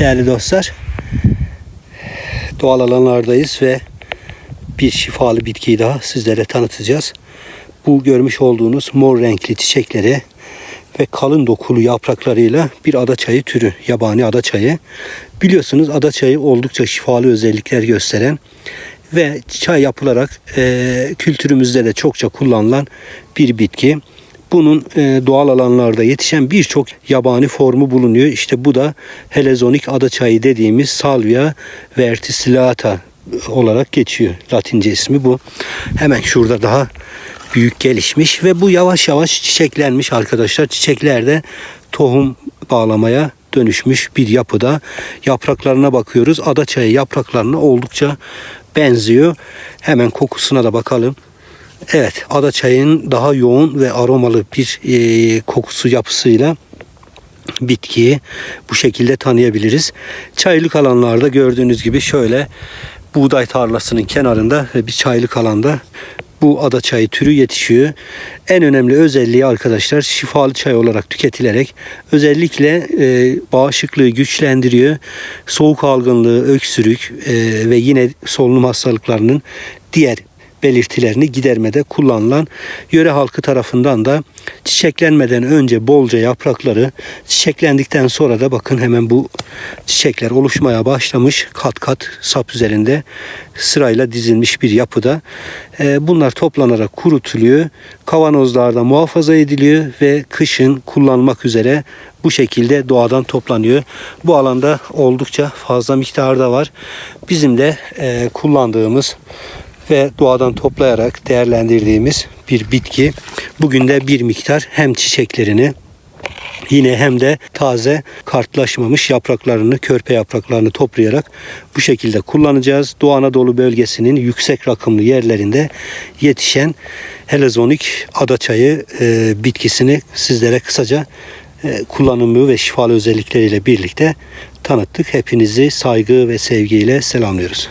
değerli dostlar. Doğal alanlardayız ve bir şifalı bitkiyi daha sizlere tanıtacağız. Bu görmüş olduğunuz mor renkli çiçekleri ve kalın dokulu yapraklarıyla bir adaçayı türü, yabani adaçayı. Biliyorsunuz adaçayı oldukça şifalı özellikler gösteren ve çay yapılarak e, kültürümüzde de çokça kullanılan bir bitki. Bunun e, doğal alanlarda yetişen birçok yabani formu bulunuyor. İşte bu da helezonik adaçayı dediğimiz Salvia verticillata olarak geçiyor. Latince ismi bu. Hemen şurada daha büyük gelişmiş ve bu yavaş yavaş çiçeklenmiş arkadaşlar. Çiçeklerde tohum bağlamaya dönüşmüş bir yapıda. Yapraklarına bakıyoruz. Adaçayı yapraklarına oldukça benziyor. Hemen kokusuna da bakalım. Evet, adaçayının daha yoğun ve aromalı bir e, kokusu yapısıyla bitkiyi bu şekilde tanıyabiliriz. Çaylık alanlarda gördüğünüz gibi şöyle buğday tarlasının kenarında bir çaylık alanda bu ada çayı türü yetişiyor. En önemli özelliği arkadaşlar şifalı çay olarak tüketilerek özellikle e, bağışıklığı güçlendiriyor. Soğuk algınlığı, öksürük e, ve yine solunum hastalıklarının diğer belirtilerini gidermede kullanılan yöre halkı tarafından da çiçeklenmeden önce bolca yaprakları çiçeklendikten sonra da bakın hemen bu çiçekler oluşmaya başlamış kat kat sap üzerinde sırayla dizilmiş bir yapıda. Ee, Bunlar toplanarak kurutuluyor. Kavanozlarda muhafaza ediliyor ve kışın kullanmak üzere bu şekilde doğadan toplanıyor. Bu alanda oldukça fazla miktarda var. Bizim de e, kullandığımız ve doğadan toplayarak değerlendirdiğimiz bir bitki. Bugün de bir miktar hem çiçeklerini yine hem de taze kartlaşmamış yapraklarını, körpe yapraklarını toplayarak bu şekilde kullanacağız. Doğu Anadolu bölgesinin yüksek rakımlı yerlerinde yetişen helezonik adaçayı e, bitkisini sizlere kısaca e, kullanımı ve şifalı özellikleriyle birlikte tanıttık. Hepinizi saygı ve sevgiyle selamlıyoruz.